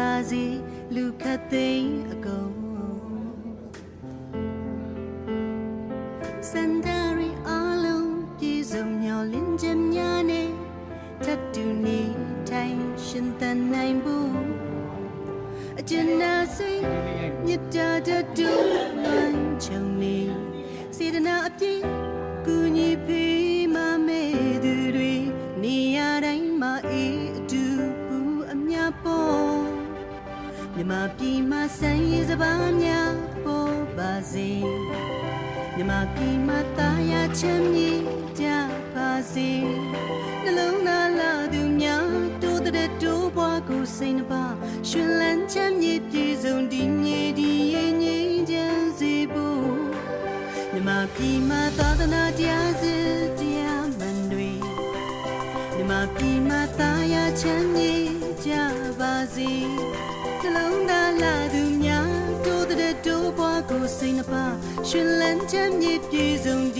ပါစေလူခတ်သိမ်းအကုန်စန္ဒရီအလုံးပြေဆုံးမျောလင်းချက်များနဲ့ထပ်တူနေထိုင်ရှင်သန်နိုင်ဖို့အကျဉ်းနာစိတ်မြတ်တာတတူမှန်ချုံနေစေတနာအပြည့်ကူညီပေးမမဲသူတွေနေရာတိုင်းမှာအေး မြမပြည်မှာဆန်းရည်စပါးများပေါ်ပါစေမြမပြည်မှာတာယာချမ်းမြေကြပါစေနှလုံးသားလာသူများတိုးတဲ့တိုးပွားကိုစိတ်နှပါရှင်လန်းချမ်းမြေပြေဆုံးဒီမြေဒီရဲ့ငြိမ်းချမ်းစေဖို့မြမပြည်မှာသာသနာတရားစစ်တရားမှန်တွေမြမပြည်မှာသာယာချမ်းမြေကြပါစေနှ လုံးသားလာသူများတိုးတဲ့တိုးပွားကိုစိတ်နှပါရှင်လန်းချမ်းမြေပြေဆုံးဒီညဒီည